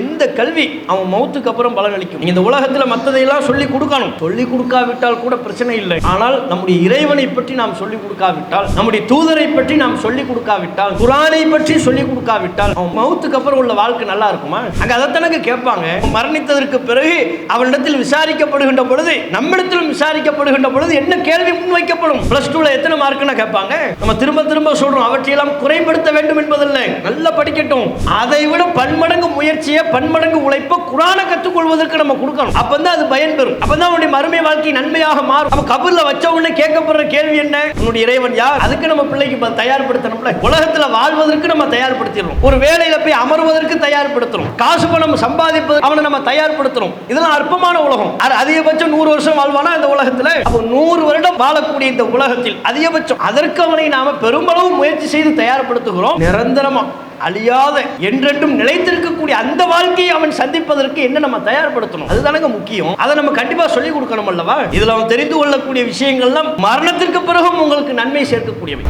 எந்த கல்வி அவன் மௌத்துக்கு அப்புறம் பலனளிக்கும்? இந்த உலகத்துல மற்றதையெல்லாம் சொல்லி கொடுக்கணும். சொல்லி கொடுக்காவிட்டால் கூட பிரச்சனை இல்லை. ஆனால் நம்முடைய இறைவனை பற்றி நாம் சொல்லி கொடுக்காவிட்டால் நம்முடைய தூதரை பற்றி நாம் சொல்லி கொடுக்காவிட்டால் குரானை பற்றி சொல்லி கொடுக்காவிட்டால் அவன் மௌத்துக்கு அப்புறம் உள்ள வாழ்க்கை நல்லா இருக்குமா? அங்க அதைத்தானங்க கேட்பாங்க. மரணித்ததற்கு பிறகு அவனிடத்தில் விசாரிக்கப்படுகின்ற பொழுது நம்மிடத்திலும் விசாரிக்கப்படுகின்ற பொழுது என்ன கேள்வி முன்வைக்கப்படும்? பிளஸ் டூல எத்தனை மார்க்னு கேட்பாங்க? நம்ம திரும்ப திரும்ப சொல்றோம் அவற்றையெல்லாம் குறைபடுத்த வேண்டும் என்பதில்லை. நல்லா படிக்கட்டும். அதை விட பன்மடங்கு முயற்சியை பன்மடங்கு உழைப்பு குரானை கற்றுக்கொள்வதற்கு நம்ம கொடுக்கணும். அப்பதான் அது பயன் பெறும். அப்பதான் அவனுடைய மறுமை வாழ்க்கை நன்மையாக மாறும். நம்ம கபர்ல வச்ச உடனே கேட்கப்படுற கேள்வி என்ன? உன்னுடைய இறைவன் யார்? அதுக்கு நம்ம பிள்ளைக்கு தயார்படுத்தணும்ல. உலகத்துல வாழ்வதற்கு நம்ம தயார்படுத்திடணும். ஒரு வேலையில போய் அமர்வதற்கு தயார்படுத்துறோம் காசு பணம் சம்பாதிப்பது அவனை நம்ம தயார்படுத்தணும். இதெல்லாம் அற்பமான உலகம். அதிகபட்சம் நூறு வருஷம் வாழ்வானா இந்த உலகத்துல? அப்போ நூறு வருடம் வாழக்கூடிய இந்த உலகத்தில் அதிகபட்சம். அதற்கு அவனை நாம பெருமளவு முயற்சி செய்து தயார்படுத்துகிறோம். நிரந்தரமா. அழியாத என்றென்றும் நிலைத்திருக்கக்கூடிய அந்த வாழ்க்கையை அவன் சந்திப்பதற்கு என்ன நம்ம தயார்படுத்தணும்? அதுதானங்க முக்கியம். அதை நம்ம கண்டிப்பா சொல்லிக் கொடுக்கணும் அல்லவா? இதுல அவன் தெரிந்து கொள்ளக்கூடிய விஷயங்கள்லாம் மரணத்திற்கு பிறகும் உங்களுக்கு நன்மை சேர்க்கக்கூடியவை.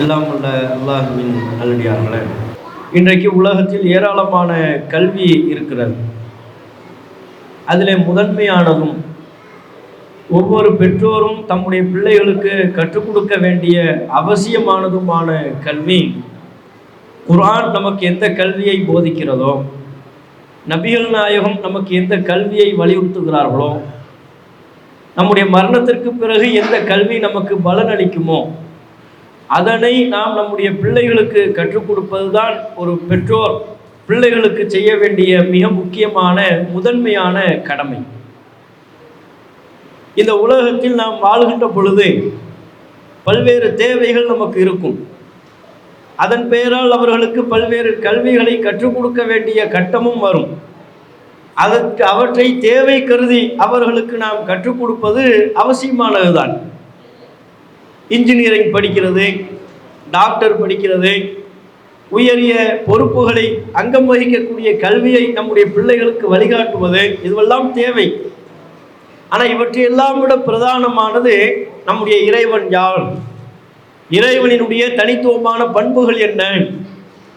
எல்லாம் உள்ள அல்லாஹுவின் நல்லடியார்களே இன்றைக்கு உலகத்தில் ஏராளமான கல்வி இருக்கிறது. அதில் முதன்மையானதும் ஒவ்வொரு பெற்றோரும் தம்முடைய பிள்ளைகளுக்கு கற்றுக் கொடுக்க வேண்டிய அவசியமானதுமான கல்வி. குரான் நமக்கு எந்த கல்வியை போதிக்கிறதோ நபிகள் நாயகம் நமக்கு எந்த கல்வியை வலியுறுத்துகிறார்களோ நம்முடைய மரணத்திற்கு பிறகு எந்த கல்வி நமக்கு பலன் அளிக்குமோ அதனை நாம் நம்முடைய பிள்ளைகளுக்கு கற்றுக் கொடுப்பதுதான் ஒரு பெற்றோர் பிள்ளைகளுக்கு செய்ய வேண்டிய மிக முக்கியமான முதன்மையான கடமை. இந்த உலகத்தில் நாம் வாழ்கின்ற பொழுது பல்வேறு தேவைகள் நமக்கு இருக்கும். அதன் பெயரால் அவர்களுக்கு பல்வேறு கல்விகளை கற்றுக் கொடுக்க வேண்டிய கட்டமும் வரும். அதற்கு அவற்றை தேவை கருதி அவர்களுக்கு நாம் கற்றுக் கொடுப்பது அவசியமானதுதான். இன்ஜினியரிங் படிக்கிறது டாக்டர் படிக்கிறது உயரிய பொறுப்புகளை அங்கம் வகிக்கக்கூடிய கல்வியை நம்முடைய பிள்ளைகளுக்கு வழிகாட்டுவது இதுவெல்லாம் தேவை. ஆனால் இவற்றையெல்லாம் விட பிரதானமானது நம்முடைய இறைவன் யார்? இறைவனினுடைய தனித்துவமான பண்புகள் என்ன?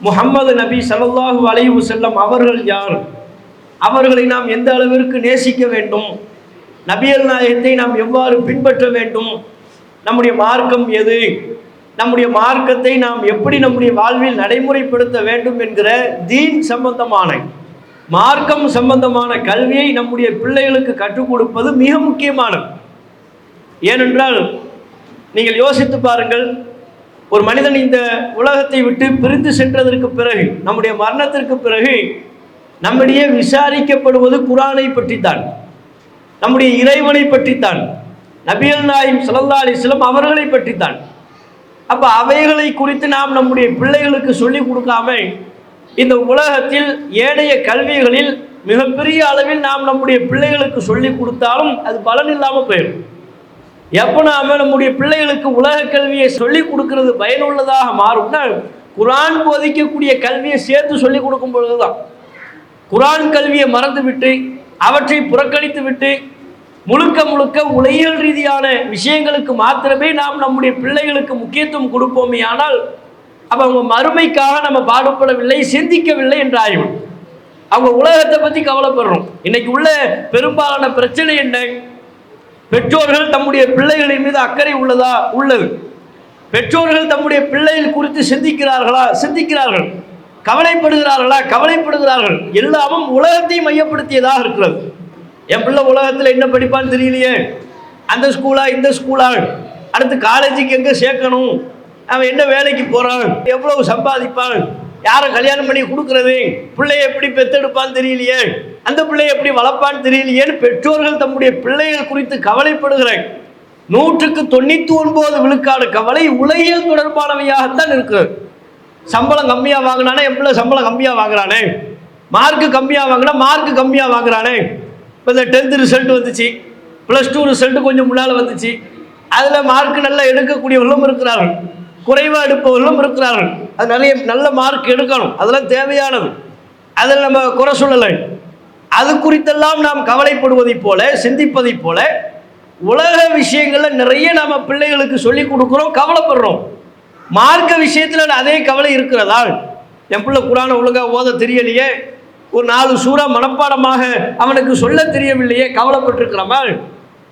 முகம்மது நபி சல்லாஹு அலைவு செல்லம் அவர்கள் யார்? அவர்களை நாம் எந்த அளவிற்கு நேசிக்க வேண்டும்? நபியல் நாயகத்தை நாம் எவ்வாறு பின்பற்ற வேண்டும்? நம்முடைய மார்க்கம் எது? நம்முடைய மார்க்கத்தை நாம் எப்படி நம்முடைய வாழ்வில் நடைமுறைப்படுத்த வேண்டும் என்கிற தீன் சம்பந்தமான மார்க்கம் சம்பந்தமான கல்வியை நம்முடைய பிள்ளைகளுக்கு கற்றுக் கொடுப்பது மிக முக்கியமானது. ஏனென்றால் நீங்கள் யோசித்து பாருங்கள் ஒரு மனிதன் இந்த உலகத்தை விட்டு பிரிந்து சென்றதற்கு பிறகு நம்முடைய மரணத்திற்கு பிறகு நம்மிடையே விசாரிக்கப்படுவது குரானை பற்றித்தான். நம்முடைய இறைவனை பற்றித்தான். நபியல் நாயும் சல்லா அலிஸ்லம் அவர்களை பற்றித்தான். அப்போ அவைகளை குறித்து நாம் நம்முடைய பிள்ளைகளுக்கு சொல்லிக் கொடுக்காம இந்த உலகத்தில் ஏனைய கல்விகளில் மிகப்பெரிய அளவில் நாம் நம்முடைய பிள்ளைகளுக்கு சொல்லிக் கொடுத்தாலும் அது பலன் இல்லாமல் போயிடும் எப்போ நாம நம்முடைய பிள்ளைகளுக்கு உலக கல்வியை சொல்லிக் கொடுக்கறது பயனுள்ளதாக மாறும்னா குரான் போதிக்கக்கூடிய கல்வியை சேர்த்து சொல்லிக் கொடுக்கும் பொழுதுதான். குரான் கல்வியை மறந்துவிட்டு அவற்றை புறக்கணித்து விட்டு முழுக்க முழுக்க உலகியல் ரீதியான விஷயங்களுக்கு மாத்திரமே நாம் நம்முடைய பிள்ளைகளுக்கு முக்கியத்துவம் கொடுப்போமே ஆனால் அப்போ அவங்க மறுமைக்காக நம்ம பாடுபடவில்லை சிந்திக்கவில்லை என்று ஆகிவிடும் அவங்க உலகத்தை பற்றி கவலைப்படுறோம். இன்னைக்கு உள்ள பெரும்பாலான பிரச்சனை என்ன? பெற்றோர்கள் தம்முடைய பிள்ளைகளின் மீது அக்கறை உள்ளதா? உள்ளது. பெற்றோர்கள் தம்முடைய பிள்ளைகள் குறித்து சிந்திக்கிறார்களா? சிந்திக்கிறார்கள். கவலைப்படுகிறார்களா? கவலைப்படுகிறார்கள். எல்லாமும் உலகத்தை மையப்படுத்தியதாக இருக்கிறது. என் பிள்ளை உலகத்தில் என்ன படிப்பான்னு தெரியலையே. அந்த ஸ்கூலா இந்த ஸ்கூலா அடுத்து காலேஜுக்கு எங்கே சேர்க்கணும்? அவன் என்ன வேலைக்கு போகிறான் எவ்வளவு சம்பாதிப்பான்? யாரை கல்யாணம் பண்ணி கொடுக்குறது? பிள்ளைய எப்படி பெத்தெடுப்பான்னு தெரியலையே. அந்த பிள்ளைய எப்படி வளர்ப்பான்னு தெரியலையேன்னு பெற்றோர்கள் தம்முடைய பிள்ளைகள் குறித்து கவலைப்படுகிறாங்க நூற்றுக்கு தொண்ணூற்றி ஒன்பது விழுக்காடு கவலை உலகியல் தொடர்பானவையாகத்தான் இருக்கு. சம்பளம் கம்மியாக வாங்கினானே என் பிள்ளை சம்பளம் கம்மியாக வாங்குறானே? மார்க்கு கம்மியாக வாங்கினா மார்க்கு கம்மியாக வாங்குறானே? இப்போ இந்த டென்த்து ரிசல்ட் வந்துச்சு. ப்ளஸ் டூ ரிசல்ட் கொஞ்சம் முன்னால் வந்துச்சு. அதில் மார்க் நல்லா எடுக்கக்கூடியவர்களும் இருக்கிறார்கள். குறைவாக எடுப்பவர்களும் இருக்கிறார்கள். அது நிறைய நல்ல மார்க் எடுக்கணும். அதெல்லாம் தேவையானது. அதில் நம்ம குறை சொல்லலை. அது குறித்தெல்லாம் நாம் கவலைப்படுவதைப் போல சிந்திப்பதைப் போல உலக விஷயங்களில் நிறைய நம்ம பிள்ளைகளுக்கு சொல்லிக் கொடுக்குறோம் கவலைப்படுறோம். மார்க்க விஷயத்தில் அதே கவலை இருக்கிறதா? என் பிள்ளை குரானை ஒழுங்காக ஓத தெரியலையே. ஒரு நாலு சூறா மனப்பாடமாக அவனுக்கு சொல்ல தெரியவில்லையே. கவலைப்பட்டிருக்கிறோமா?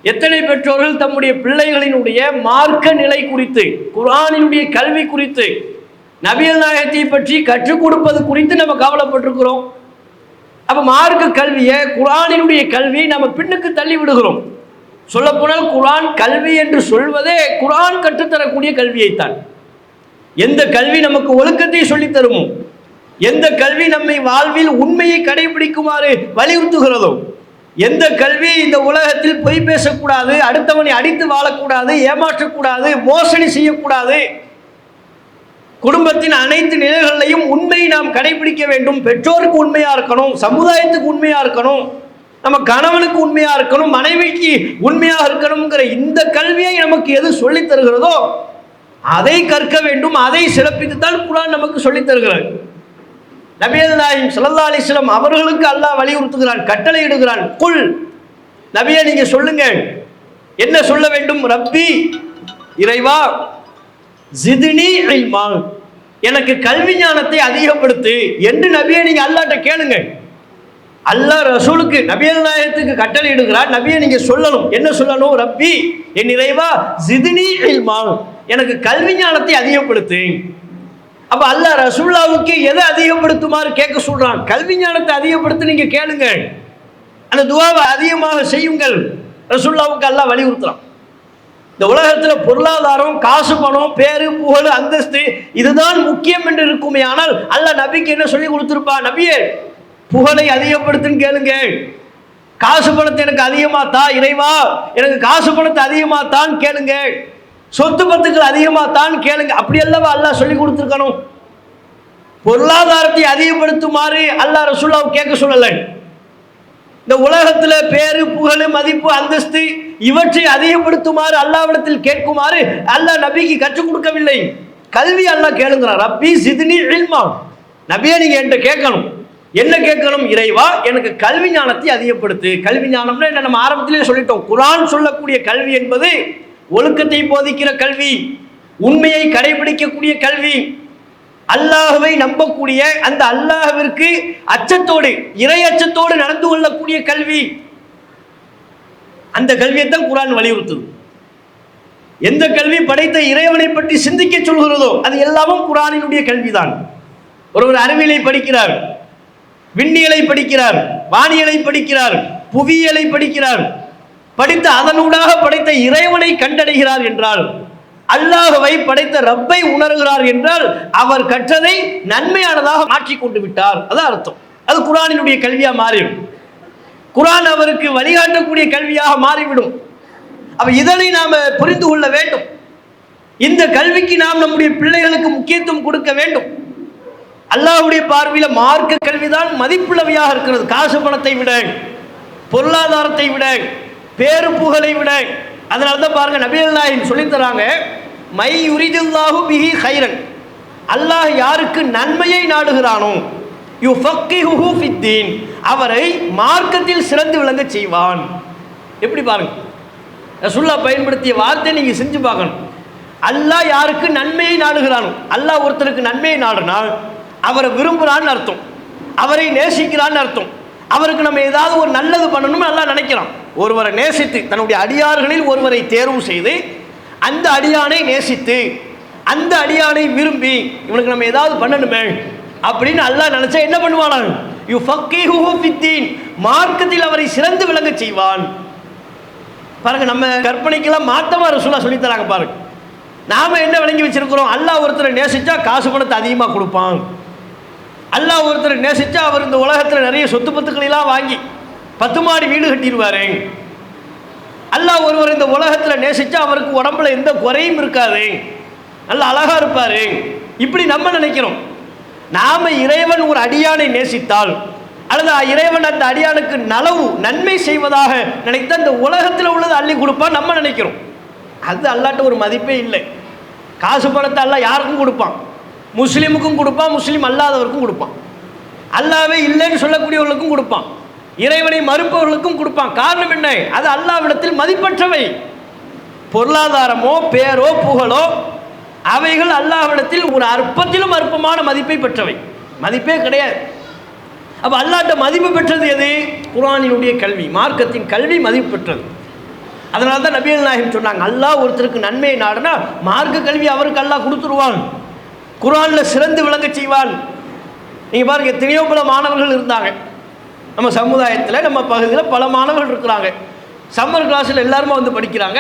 எத்தனை பெற்றோர்கள் தம்முடைய பிள்ளைகளினுடைய மார்க்க நிலை குறித்து குரானினுடைய கல்வி குறித்து நபியல் நாயகத்தை பற்றி கற்றுக் கொடுப்பது குறித்து நம்ம கவலைப்பட்டிருக்கிறோம். அப்ப மார்க்க கல்வியை குரானினுடைய கல்வியை நம்ம பின்னுக்கு தள்ளி விடுகிறோம். சொல்லப்போனால் குரான் கல்வி என்று சொல்வதே குரான் கற்றுத்தரக்கூடிய கல்வியைத்தான். எந்த கல்வி நமக்கு ஒழுக்கத்தை சொல்லித் தருமோ? எந்த கல்வி நம்மை வாழ்வில் உண்மையை கடைபிடிக்குமாறு வலியுறுத்துகிறதோ? எந்த கல்வி இந்த உலகத்தில் பொய் பேசக்கூடாது அடுத்தவனை அடித்து வாழக்கூடாது ஏமாற்றக்கூடாது மோசடி செய்யக்கூடாது. குடும்பத்தின் அனைத்து நிலைகளிலையும் உண்மையை நாம் கடைபிடிக்க வேண்டும். பெற்றோருக்கு உண்மையா இருக்கணும் சமுதாயத்துக்கு உண்மையா இருக்கணும் நம்ம கணவனுக்கு உண்மையா இருக்கணும் மனைவிக்கு உண்மையாக இருக்கணுங்கிற இந்த கல்வியை நமக்கு எது சொல்லித் தருகிறதோ அதை கற்க வேண்டும் அதை சிறப்பித்துத்தான் குரான் நமக்கு சொல்லித் தருகிறது. நபியல் நாயும் சல்லா அலிஸ்லாம் அவர்களுக்கு அல்லாஹ் வலியுறுத்துகிறான் கட்டளை இடுகிறான் குல் நபியை நீங்க சொல்லுங்க. என்ன சொல்ல வேண்டும்? ரப்பி இறைவா ஜிதினி இல்மா. எனக்கு கல்வி ஞானத்தை அதிகப்படுத்து என்று நபியை நீங்க அல்லாட்ட கேளுங்க. அல்லாஹ் ரசூலுக்கு நபியல் நாயகத்துக்கு கட்டளை இடுகிறார் நபியை நீங்க சொல்லணும். என்ன சொல்லணும்? ரப்பி என் இறைவா ஜிதினி இல்மா. எனக்கு கல்வி ஞானத்தை அதிகப்படுத்து. அப்போ அல்லாஹ் ரசூல்லாவுக்கு எதை அதிகப்படுத்துமாறு கேட்க சொல்கிறான் கல்வி ஞானத்தை அதிகப்படுத்தி நீங்கள் கேளுங்கள். அந்த துவாவை அதிகமாக செய்யுங்கள். ரசூல்லாவுக்கு அல்லா வலியுறுத்துறான் இந்த உலகத்தில் பொருளாதாரம் காசு பணம் பேரு புகழ் அந்தஸ்து இதுதான் முக்கியம் என்று இருக்குமே. ஆனால் அல்ல நபிக்கு என்ன சொல்லி கொடுத்துருப்பா? நபியே புகழை அதிகப்படுத்துன்னு கேளுங்கள். காசு பணத்தை எனக்கு அதிகமாக தா இறைவா. எனக்கு காசு பணத்தை அதிகமாக தான் கேளுங்கள். சொத்து பத்துக்கள் அதிகமாக தான் கேளுங்க. அப்படி அல்லவா அல்லாஹ் சொல்லி கொடுத்துருக்கணும்? பொருளாதாரத்தை அதிகப்படுத்துமாறு அல்லாஹ் ரசூல்லாவை கேட்க சொல்லலை. இந்த உலகத்தில் பேரு புகழ் மதிப்பு அந்தஸ்து இவற்றை அதிகப்படுத்துமாறு அல்லாவிடத்தில் கேட்குமாறு அல்லாஹ் நபிக்கு கற்றுக் கொடுக்கவில்லை. கல்வி அல்லாஹ் கேளுங்கிறான். ரப்பி சிதினி இல்மா. நபியை நீங்கள் என்கிட்ட கேட்கணும். என்ன கேட்கணும்? இறைவா எனக்கு கல்வி ஞானத்தை அதிகப்படுத்து. கல்வி ஞானம்னா என்ன? நம்ம ஆரம்பத்திலே சொல்லிட்டோம். குரான் சொல்லக்கூடிய கல்வி என்பது ஒழுக்கத்தை போதிக்கிற கல்வி உண்மையை கடைபிடிக்கக்கூடிய கல்வி அல்லாஹுவை நம்பக்கூடிய அந்த அல்லாஹுவிற்கு அச்சத்தோடு இறை அச்சத்தோடு நடந்து கொள்ளக்கூடிய கல்வி. அந்த கல்வியை தான் குரான் வலியுறுத்துது. எந்த கல்வி படைத்த இறைவனை பற்றி சிந்திக்க சொல்கிறதோ அது எல்லாமும் குரானினுடைய கல்விதான். ஒருவர் அறிவியலை படிக்கிறார் விண்ணியலை படிக்கிறார் வானியலை படிக்கிறார் புவியியலை படிக்கிறார் படித்த அதனூடாக படைத்த இறைவனை கண்டடைகிறார் என்றால் அல்லாஹுவை படைத்த ரப்பை உணர்கிறார் என்றால் அவர் கற்றதை நன்மையானதாக மாற்றி கொண்டு விட்டார். அதான் அர்த்தம். அது குரானினுடைய கல்வியா மாறிடும் குரான் அவருக்கு வழிகாட்டக்கூடிய கல்வியாக மாறிவிடும். அப்ப இதனை நாம புரிந்து கொள்ள வேண்டும். இந்த கல்விக்கு நாம் நம்முடைய பிள்ளைகளுக்கு முக்கியத்துவம் கொடுக்க வேண்டும். அல்லாஹுடைய பார்வையில மார்க்க கல்விதான் மதிப்புள்ளவையாக இருக்கிறது. காசு பணத்தை விட பொருளாதாரத்தை விட பேரு புகழை விட அதனால தான் பாருங்க நபிகள் நாயின் சொல்லித்தராங்க மை யுரிதுல்லாஹு பிஹி ஹைரன் அல்லாஹ் யாருக்கு நன்மையை நாடுகிறானோ யு ஃபக்கி ஃபித்தீன். அவரை மார்க்கத்தில் சிறந்து விளங்க செய்வான். எப்படி பாருங்க ரசுல்லா பயன்படுத்திய வார்த்தை நீங்கள் செஞ்சு பார்க்கணும். அல்லாஹ் யாருக்கு நன்மையை நாடுகிறானோ அல்லாஹ் ஒருத்தருக்கு நன்மையை நாடினால் அவரை விரும்புகிறான்னு அர்த்தம். அவரை நேசிக்கிறான்னு அர்த்தம். அவருக்கு நம்ம ஏதாவது ஒரு நல்லது பண்ணணும்னு நல்லா நினைக்கிறான். ஒருவரை நேசித்து தன்னுடைய அடியார்களில் ஒருவரை தேர்வு செய்து அந்த அடியானை நேசித்து அந்த அடியானை விரும்பி இவனுக்கு நம்ம ஏதாவது பண்ணணுமே அப்படின்னு அல்லாஹ் நினச்சா என்ன பண்ணுவானான் யூ ஃபக்கீஹுஹு மார்க்கத்தில் அவரை சிறந்து விளங்க செய்வான். பாருங்க நம்ம கற்பனைக்கெல்லாம் மாத்தமா ரசூலா சொல்லித் தராங்க பாருங்க. நாம என்ன விளங்கி வச்சிருக்கிறோம்? அல்லா ஒருத்தரை நேசிச்சா காசு பணத்தை அதிகமாக கொடுப்பான். அல்லாஹ் ஒருத்தரை நேசிச்சா அவர் இந்த உலகத்தில் நிறைய சொத்து பத்துக்களை எல்லாம் வாங்கி பத்து மாடி வீடு கட்டிடுவாரு. அல்லாஹ் ஒருவர் இந்த உலகத்தில் நேசிச்சா அவருக்கு உடம்புல எந்த குறையும் இருக்காது. நல்ல அழகா இருப்பாரு. இப்படி நம்ம நினைக்கிறோம். நாம இறைவன் ஒரு அடியானை நேசித்தால் அல்லது இறைவன் அந்த அடியானுக்கு நலவு நன்மை செய்வதாக நினைத்த இந்த உலகத்தில் உள்ளது அள்ளி கொடுப்பான் நம்ம நினைக்கிறோம். அது அல்லாட்ட ஒரு மதிப்பே இல்லை. காசு பணத்தை அல்ல யாருக்கும் கொடுப்பான்? முஸ்லீமுக்கும் கொடுப்பான் முஸ்லீம் அல்லாதவருக்கும் கொடுப்பான். அல்லாவே இல்லைன்னு சொல்லக்கூடியவர்களுக்கும் கொடுப்பான். இறைவனை மறுப்பவர்களுக்கும் கொடுப்பான். காரணம் என்ன? அது அல்லாவிடத்தில் மதிப்பற்றவை. பொருளாதாரமோ பேரோ புகழோ அவைகள் அல்லாவிடத்தில் ஒரு அற்பத்திலும் அற்பமான மதிப்பை பெற்றவை. மதிப்பே கிடையாது. அப்போ அல்லாட்ட மதிப்பு பெற்றது எது? குரானினுடைய கல்வி மார்க்கத்தின் கல்வி மதிப்பு பெற்றது. அதனால தான் நபியல் நாயகம் சொன்னாங்க அல்லாஹ் ஒருத்தருக்கு நன்மையை நாடுனா மார்க்க கல்வி அவருக்கு அல்லாஹ் கொடுத்துருவான். குரானில் சிறந்து விளங்க செய்வான். நீங்கள் பாருங்க எத்தனையோ பல மாணவர்கள் இருந்தாங்க. நம்ம சமுதாயத்தில் நம்ம பகுதியில் பல மாணவர்கள் இருக்கிறாங்க. சம்மர் கிளாஸில் எல்லாருமே வந்து படிக்கிறாங்க.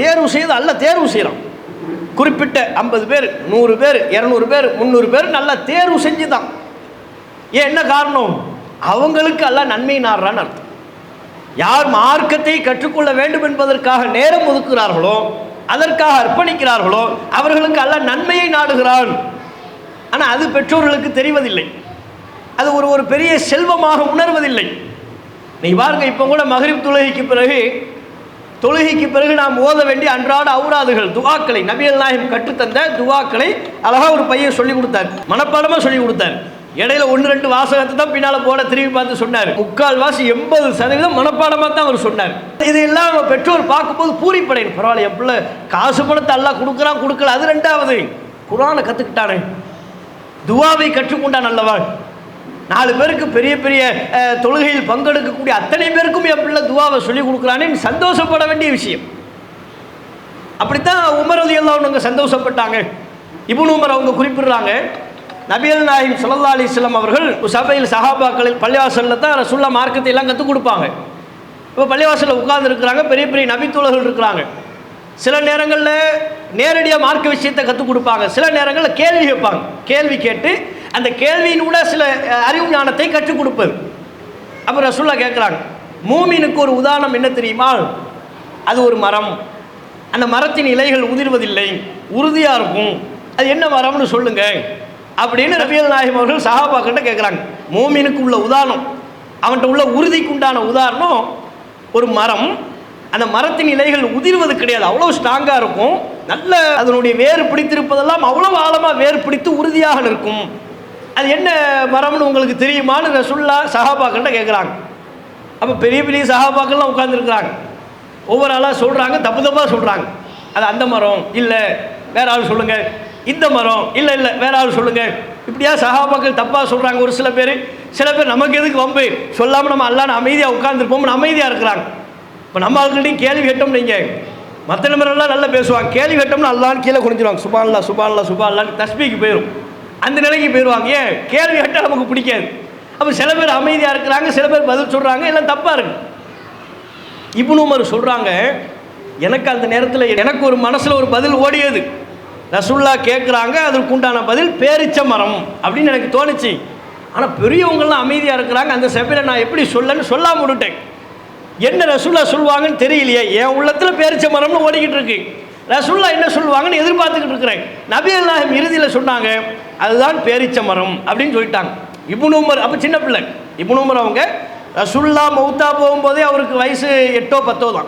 தேர்வு செய்து அல்ல தேர்வு செய்கிறோம் குறிப்பிட்ட ஐம்பது பேர் நூறு பேர் இரநூறு பேர் முந்நூறு பேர் நல்லா தேர்வு செஞ்சு தான் ஏன் என்ன காரணம்? அவங்களுக்கு எல்லாம் நன்மை நாடுறான்னு அர்த்தம். யார் மார்க்கத்தை கற்றுக்கொள்ள வேண்டும் என்பதற்காக நேரம் ஒதுக்குகிறார்களோ அதற்காக அர்ப்பணிக்கிறார்களோ அவர்களுக்கு அல்ல நன்மையை நாடுகிறான். ஆனால் அது பெற்றோர்களுக்கு தெரிவதில்லை. அது ஒரு ஒரு பெரிய செல்வமாக உணர்வதில்லை. நீ பாருங்க இப்போ கூட மகரிப் தொழுகைக்கு பிறகு தொழுகைக்கு பிறகு நாம் ஓத வேண்டிய அன்றாட அவுராதுகள் துவாக்களை நபியல் நாயகம் கற்றுத்தந்த துவாக்களை அழகாக ஒரு பையன் சொல்லி கொடுத்தார். மனப்பாடமாக சொல்லி கொடுத்தார். இடையில ஒன்று ரெண்டு வாசகத்தை தான் பின்னால் போட திரும்பி பார்த்து சொன்னார். முக்கால் வாசி எண்பது சதவீதம் மனப்பாடமாக தான் அவர் சொன்னார். இதையெல்லாம் நம்ம பெற்றோர் பார்க்கும்போது பூரிப்படையும் பரவாயில்ல என் பிள்ளை காசு பணத்தை எல்லாம் கொடுக்குறான் கொடுக்கல. அது ரெண்டாவது. குரானை கற்றுக்கிட்டானே துவாவை கற்றுக்கொண்டான் அல்லவா? நாலு பேருக்கு பெரிய பெரிய தொழுகையில் பங்கெடுக்கக்கூடிய அத்தனை பேருக்கும் என் பிள்ளை துவாவை சொல்லி கொடுக்குறானே. சந்தோஷப்பட வேண்டிய விஷயம். அப்படித்தான் உமர் அலி அவங்க சந்தோஷப்பட்டாங்க. இபுன் உமர் அவங்க குறிப்பிடுறாங்க நபியல் நாயிம் ஸல்லல்லாஹு அலைஹி அவர்கள் சபையில் சஹாபாக்களில் பள்ளிவாசலில் தான் ரசுல்லா மார்க்கத்தை எல்லாம் கற்றுக் கொடுப்பாங்க. இப்போ பள்ளிவாசலில் உட்கார்ந்து இருக்கிறாங்க பெரிய பெரிய நபித்தோழர்கள் இருக்கிறாங்க. சில நேரங்களில் நேரடியாக மார்க்க விஷயத்தை கற்றுக் கொடுப்பாங்க. சில நேரங்களில் கேள்வி கேட்பாங்க. கேள்வி கேட்டு அந்த கேள்வியினூட சில அறிவு ஞானத்தை கற்றுக் கொடுப்பது. அப்போ ரசுல்லா கேட்குறாங்க மூமினுக்கு ஒரு உதாரணம் என்ன தெரியுமா? அது ஒரு மரம். அந்த மரத்தின் இலைகள் உதிர்வதில்லை உறுதியாக இருக்கும். அது என்ன மரம்னு சொல்லுங்க. அப்படின்னு ரபியல் நாயகம் அவர்கள் சஹாபாக்கிட்ட கேட்குறாங்க. மூமினுக்கு உள்ள உதாரணம் அவன்கிட்ட உள்ள உறுதிக்கு உண்டான உதாரணம் ஒரு மரம். அந்த மரத்தின் இலைகள் உதிர்வது கிடையாது அவ்வளோ ஸ்ட்ராங்காக இருக்கும். நல்ல அதனுடைய வேர் பிடித்திருப்பதெல்லாம் அவ்வளோ ஆழமாக வேர் பிடித்து உறுதியாக நிற்கும். அது என்ன மரம்னு உங்களுக்கு தெரியுமான்னு ரசுல்லா சஹாபாக்கிட்ட கேட்குறாங்க அப்போ பெரிய பெரிய சஹாபாக்கள்லாம் உட்காந்துருக்குறாங்க ஒவ்வொரு ஆளாக சொல்கிறாங்க தப்பு தப்பாக சொல்கிறாங்க அது அந்த மரம் இல்லை. வேற ஆள் சொல்லுங்கள் இந்த மரம் இல்லை இல்லை. வேற ஆள் சொல்லுங்கள் இப்படியா சகாபாக்கள் தப்பாக சொல்கிறாங்க ஒரு சில பேர். சில பேர் நமக்கு எதுக்கு வம்பு? சொல்லாமல் நம்ம அல்லான்னு அமைதியாக உட்காந்துருப்போம்னு அமைதியாக இருக்கிறாங்க. இப்போ நம்ம ஆளுக்கிட்டையும் கேள்வி கேட்டோம் நீங்கள் மற்ற நம்பரெல்லாம் நல்லா பேசுவாங்க. கேள்வி கேட்டோம்னா அல்லான்னு கீழே குனிஞ்சிருவாங்க. சுபான்லா சுபான்லா சுபான்லான்னு தஸ்பிக்கு போயிடும் அந்த நிலைக்கு போயிடுவாங்க ஏன்? கேள்வி கேட்டால் நமக்கு பிடிக்காது. அப்போ சில பேர் அமைதியாக இருக்கிறாங்க சில பேர் பதில் சொல்கிறாங்க எல்லாம் தப்பாக இருக்கு. இப்னு உமர் சொல்கிறாங்க எனக்கு அந்த நேரத்தில் எனக்கு ஒரு மனசில் ஒரு பதில் ஓடியது. ரசுல்லா கேட்குறாங்க அதற்கு உண்டான பதில் பேரிச்ச மரம் அப்படின்னு எனக்கு தோணுச்சு. ஆனால் பெரியவங்கள்லாம் அமைதியாக இருக்கிறாங்க. அந்த சபையில் நான் எப்படி சொல்லன்னு சொல்லாமல் விட்டுட்டேன். என்ன ரசுல்லா சொல்லுவாங்கன்னு தெரியலையே. என் உள்ளத்தில் பேரிச்ச மரம்னு ஓடிக்கிட்டு இருக்கு. ரசுல்லா என்ன சொல்லுவாங்கன்னு எதிர்பார்த்துக்கிட்டு இருக்கிறேன். நபி அல்லாஹம் இறுதியில் சொன்னாங்க அதுதான் பேரிச்ச மரம் அப்படின்னு சொல்லிட்டாங்க. இப்னு உமர் அப்போ சின்ன பிள்ளை. இப்னு உமர் அவங்க ரசுல்லா மௌத்தா போகும்போதே அவருக்கு வயசு எட்டோ பத்தோ தான்.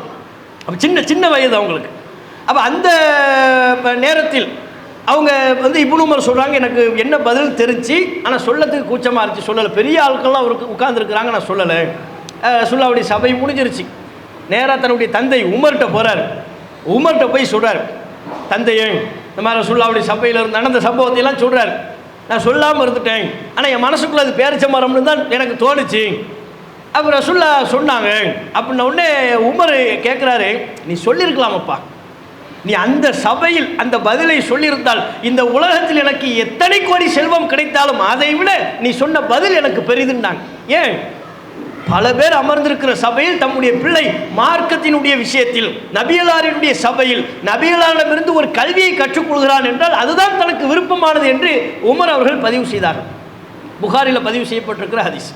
அப்போ சின்ன சின்ன வயது அவங்களுக்கு. அப்போ அந்த ப- நேரத்தில் அவங்க வந்து இப்னு உமர் சொல்கிறாங்க எனக்கு என்ன பதில் தெரிஞ்சு ஆனால் சொல்லத்துக்கு கூச்சமாக இருந்துச்சு சொல்லலை. பெரிய ஆட்கள்லாம் அவருக்கு உட்காந்துருக்குறாங்க நான் சொல்லலை. ரசுல்லாவுடைய சபை முடிஞ்சிருச்சு. நேராக தன்னுடைய தந்தை உமர்கிட்ட போகிறார் உமர்கிட்ட போய் சொல்கிறார் தந்தையே இந்த மாதிரி ரசுல்லாவுடைய சபையில் இருந்த நடந்த சம்பவத்தையெல்லாம் சொல்கிறாரு சொல்கிறார் நான் சொல்லாமல் இருந்துட்டேன். ஆனால் என் மனசுக்குள்ளே அது பேரிச்ச மரம்னு தான் எனக்கு தோணுச்சு. அப்போ ரசுல்லா சொன்னாங்க. அப்படின்ன உடனே உமர் கேட்குறாரு நீ சொல்லியிருக்கலாமப்பா நீ அந்த சபையில் அந்த பதிலை சொல்லியிருந்தால் இந்த உலகத்தில் எனக்கு எத்தனை கோடி செல்வம் கிடைத்தாலும் அதை விட நீ சொன்ன பதில் எனக்கு பெரிதுன்னாங்க. ஏன்? பல பேர் அமர்ந்திருக்கிற சபையில் தம்முடைய பிள்ளை மார்க்கத்தினுடைய விஷயத்தில் நபியலாரினுடைய சபையில் நபியலாரிடமிருந்து ஒரு கல்வியை கற்றுக்கொள்கிறான் என்றால் அதுதான் தனக்கு விருப்பமானது என்று உமர் அவர்கள் பதிவு செய்தார்கள். புகாரில் பதிவு செய்யப்பட்டிருக்கிற ஹதீஸ்.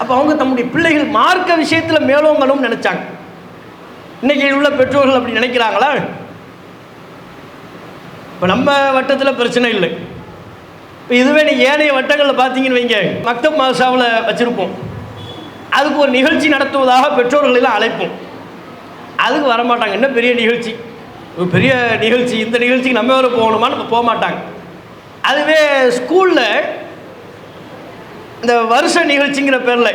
அப்போ அவங்க தம்முடைய பிள்ளைகள் மார்க்க விஷயத்தில் மேலோங்கணும்னு நினைச்சாங்க. இன்னைக்கு உள்ள பெற்றோர்கள் அப்படி நினைக்கிறாங்களா? இப்போ நம்ம வட்டத்தில் பிரச்சனை இல்லை. இப்போ இதுவே நீ ஏனைய வட்டங்களில் பார்த்தீங்கன்னு வைங்க. மக்தப் மாசாவில் வச்சுருப்போம். அதுக்கு ஒரு நிகழ்ச்சி நடத்துவதாக பெற்றோர்கள் எல்லாம் அழைப்போம். அதுக்கு வரமாட்டாங்க. என்ன பெரிய நிகழ்ச்சி? ஒரு பெரிய நிகழ்ச்சி. இந்த நிகழ்ச்சிக்கு நம்ம வேறு போகணுமா? நம்ம போக மாட்டாங்க அதுவே ஸ்கூலில் இந்த வருஷ நிகழ்ச்சிங்கிற பேரில்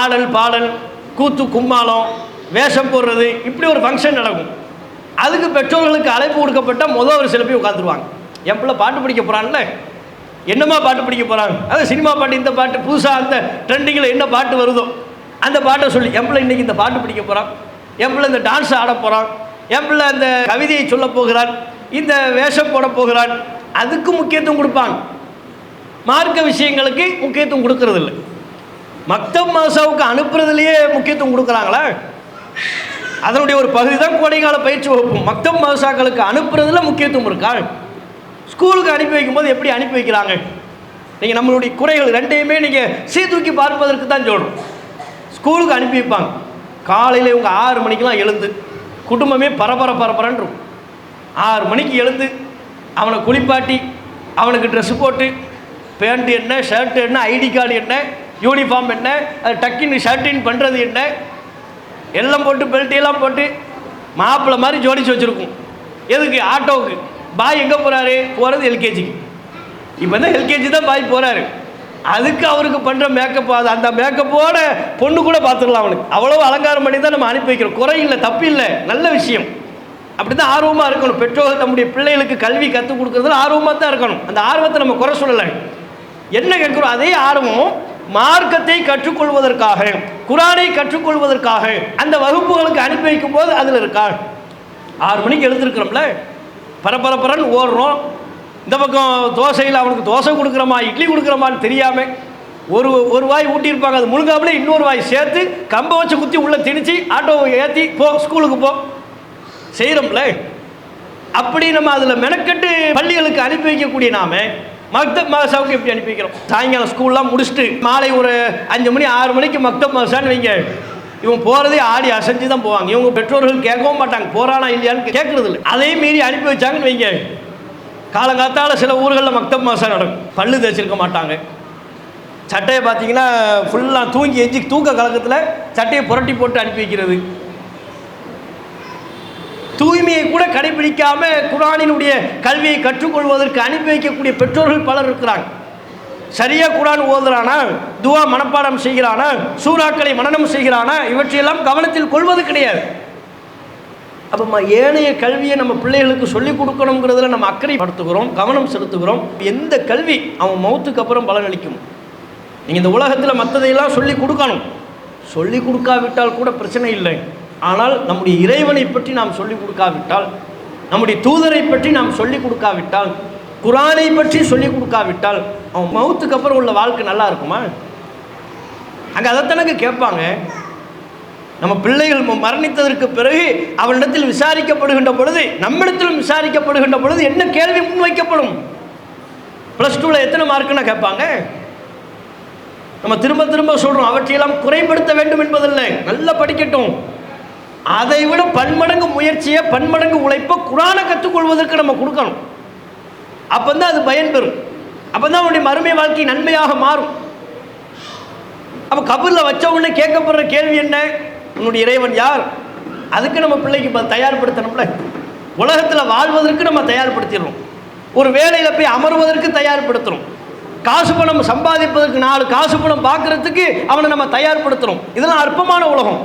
ஆடல் பாடல் கூத்து கும்மாளம் வேஷம் போடுறது இப்படி ஒரு ஃபங்க்ஷன் நடக்கும். அதுக்கு பெற்றோர்களுக்கு அழைப்பு கொடுக்கப்பட்ட முதல் ஒரு சில பேர் உட்காந்துருவாங்க என் பிள்ளை பாட்டு பிடிக்க போகிறான்ல என்னமா பாட்டு பிடிக்க போகிறாங்க அதான் சினிமா பாட்டு இந்த பாட்டு புதுசாக அந்த ட்ரெண்டிங்கில் என்ன பாட்டு வருதோ அந்த பாட்டை சொல்லி என் பிள்ளை இன்னைக்கு இந்த பாட்டு பிடிக்க போகிறான் என் பிள்ளை இந்த டான்ஸ் ஆட போகிறான் என் பிள்ளை இந்த கவிதையை சொல்ல போகிறான். இந்த வேஷம் போட போகிறான். அதுக்கு முக்கியத்துவம் கொடுப்பாங்க. மார்க்க விஷயங்களுக்கு முக்கியத்துவம் கொடுக்கறது இல்லை மக்தப் மாசாவுக்கு அனுப்புறதுலேயே முக்கியத்துவம் கொடுக்குறாங்களா? அதனுடைய ஒரு பகுதி தான் கோடைக்கால பயிற்சி வகுப்பு. மக்தப் மாசாக்களுக்கு அனுப்புறதுல முக்கியத்துவம் இருக்கா? ஸ்கூலுக்கு அனுப்பி வைக்கும்போது எப்படி அனுப்பி வைக்கிறாங்க? நீங்கள் நம்மளுடைய குறைகள் ரெண்டையுமே நீங்கள் சீர்தூக்கி பார்ப்பதற்கு தான் சொல்கிறோம் ஸ்கூலுக்கு அனுப்பி வைப்பாங்க. காலையில் இவங்க ஆறு மணிக்கெலாம் எழுந்து குடும்பமே பரபர பரபரன்றும் ஆறு மணிக்கு எழுந்து அவனை குளிப்பாட்டி அவனுக்கு ட்ரெஸ் போட்டு பேண்ட் என்ன ஷர்ட் என்ன ஐடி கார்டு என்ன யூனிஃபார்ம் என்ன அது டக்கின் ஷர்ட்டின் பண்ணுறது என்ன எல்லாம் போட்டு பெல்ட்டையெல்லாம் எல்லாம் போட்டு மாப்பிள்ளை மாதிரி ஜோடிச்சு வச்சுருக்கும். எதுக்கு? ஆட்டோவுக்கு. பாய் எங்கே போகிறாரு போகிறது எல்கேஜிக்கு இப்போ தான் எல்கேஜி தான் பாய் போகிறாரு அதுக்கு அவருக்கு பண்ணுற மேக்கப் அது அந்த மேக்கப்போட பொண்ணு கூட பார்த்துடலாம் அவனுக்கு. அவ்வளோ அலங்காரம் பண்ணி தான் நம்ம அனுப்பி வைக்கிறோம். குறை இல்லை தப்பு இல்லை நல்ல விஷயம். அப்படி தான் ஆர்வமாக இருக்கணும். பெற்றோர்கள் நம்முடைய பிள்ளைகளுக்கு கல்வி கற்றுக் கொடுக்குறதுல ஆர்வமாக தான் இருக்கணும். அந்த ஆர்வத்தை நம்ம குறை சொல்லலை. என்ன கேட்குறோம்? அதே ஆர்வம் மார்க்கத்தை கற்றுக்கொள்வதற்காக குரானை கற்றுக்கொள்வதற்காக அந்த வகுப்புகளுக்கு அனுப்பி வைக்கும் போது அதில் இருக்கா? ஆறு மணிக்கு எழுந்திருக்கிறோம்ல? பரபரப்பரன்னு ஓடுறோம். இந்த பக்கம் தோசையில் அவனுக்கு தோசை கொடுக்குறோமா இட்லி கொடுக்குறோமான்னு தெரியாமல் ஒரு ஒரு வாய் ஊட்டியிருப்பாங்க. அது முழுங்காமலே இன்னொரு வாய் சேர்த்து கம்பை வச்சு குத்தி உள்ளே திணிச்சு ஆட்டோவை ஏற்றி போ ஸ்கூலுக்கு போ. செய்கிறோம்ல அப்படி நம்ம அதில் மெனக்கெட்டு பள்ளிகளுக்கு அனுப்பி வைக்கக்கூடிய நாம மக்தப் மதசாவுக்கு எப்படி அனுப்பி வைக்கிறோம்? சாயங்காலம் ஸ்கூல்லாம் முடிச்சுட்டு மாலை ஒரு அஞ்சு மணி ஆறு மணிக்கு மக்தப் மகசான்னு வைங்க. இவங்க போகிறதே ஆடி அசைஞ்சு தான் போவாங்க. இவங்க பெற்றோர்கள் கேட்கவும் மாட்டாங்க. போகிறானா இல்லையான்னு கேட்கறது இல்லை அதையும் மீறி அனுப்பி வச்சாங்கன்னு வைங்க. காலங்காத்தால் சில ஊர்களில் மக்தப் மாசம் நடக்கும். பல்லு தேய்ச்சிருக்க மாட்டாங்க. சட்டையை பார்த்தீங்கன்னா ஃபுல்லாக தூங்கி எஞ்சி தூக்க கலக்கத்தில் சட்டையை புரட்டி போட்டு அனுப்பி வைக்கிறது. தூய்மையை கூட கடைபிடிக்காமல் குரானினுடைய கல்வியை கற்றுக்கொள்வதற்கு அனுப்பி வைக்கக்கூடிய பெற்றோர்கள் பலர் இருக்கிறாங்க. சரியா குரான் ஓதுறானா? துவா மனப்பாடம் செய்கிறானா? சூறாக்களை மனனம் செய்கிறானா? இவற்றையெல்லாம் கவனத்தில் கொள்வது கிடையாது. அப்போ ம- ஏனைய கல்வியை நம்ம பிள்ளைகளுக்கு சொல்லிக் கொடுக்கணுங்கிறதுல நம்ம அக்கறை படுத்துகிறோம் கவனம் செலுத்துகிறோம். எந்த கல்வி அவன் மௌத்துக்கு அப்புறம் பலனளிக்கும்? நீங்கள் இந்த உலகத்தில் மற்றதையெல்லாம் சொல்லி கொடுக்கணும். சொல்லி கொடுக்காவிட்டால் கூட பிரச்சனை இல்லை. ஆனால் நம்முடைய இறைவனை பற்றி நாம் சொல்லிக் கொடுக்காவிட்டால் நம்முடைய தூதரை பற்றி நாம் சொல்லிக் கொடுக்காவிட்டால் குரானை பற்றி சொல்லிக் கொடுக்காவிட்டால் அவன் மவுத்துக்கு அப்புறம் உள்ள வாழ்க்கை நல்லா இருக்குமா? அங்கே அதைத்தனக்கு கேட்பாங்க. நம்ம பிள்ளைகள் மரணித்ததற்கு பிறகு அவனிடத்தில் விசாரிக்கப்படுகின்ற பொழுது நம்மிடத்திலும் விசாரிக்கப்படுகின்ற பொழுது என்ன கேள்வி முன்வைக்கப்படும்? ப்ளஸ் டூவில் எத்தனை மார்க்குன்னு கேட்பாங்க? நம்ம திரும்ப திரும்ப சொல்கிறோம் அவற்றையெல்லாம் குறைபடுத்த வேண்டும் என்பதில்லை. நல்லா படிக்கட்டும். அதை விட பன்மடங்கு முயற்சியை பன்மடங்கு உழைப்பை குரானை கற்றுக்கொள்வதற்கு நம்ம கொடுக்கணும். அப்போ தான் அது பயன் பெறும். அப்போ தான் அவனுடைய மறுமை வாழ்க்கை நன்மையாக மாறும். அப்போ கபரில் வச்ச உடனே கேட்கப்படுற கேள்வி என்ன? உன்னுடைய இறைவன் யார்? அதுக்கு நம்ம பிள்ளைக்கு இப்போ தயார்படுத்தணும்ல. உலகத்தில் வாழ்வதற்கு நம்ம தயார்படுத்திடுறோம் ஒரு வேலையில் போய் அமர்வதற்கு தயார்படுத்துகிறோம் காசு பணம் சம்பாதிப்பதற்கு நாலு காசு பணம் பார்க்கறதுக்கு அவனை நம்ம தயார்படுத்துகிறோம் இதெல்லாம் அற்பமான உலகம்.